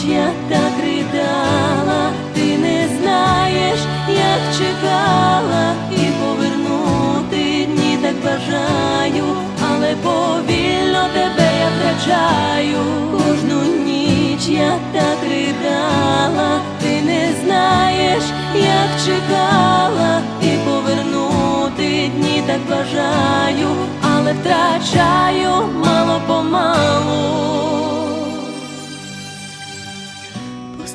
ніч я так ридала, ти не знаєш, як чекала, і повернути дні так бажаю, але повільно тебе я втрачаю. Кожну ніч я так ридала,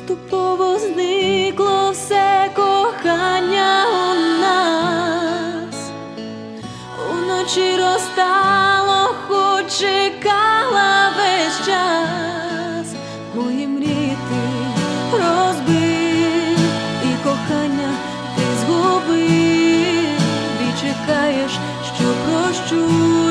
Поступово зникло все кохання у нас, уночі розтало, хоч чекала весь час, мої мрії ти розбив, і кохання ти згубив, і чекаєш, що прощу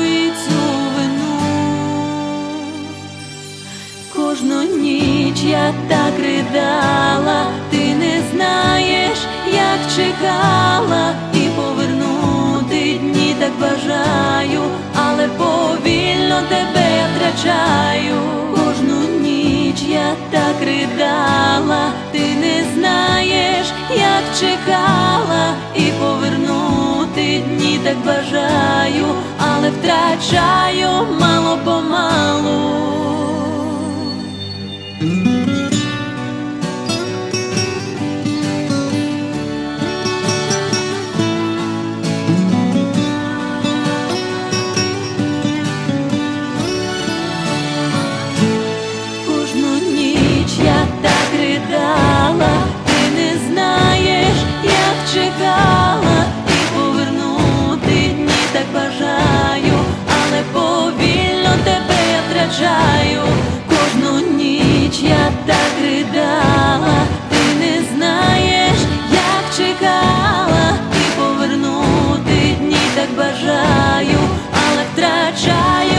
ніч я так ридала, ти не знаєш, як чекала, і повернути дні так бажаю, але повільно тебе втрачаю. Кожну ніч я так ридала, ти не знаєш, як чекала, і повернути дні так бажаю, але втрачаю мало помалу. Бажаю, але втрачаю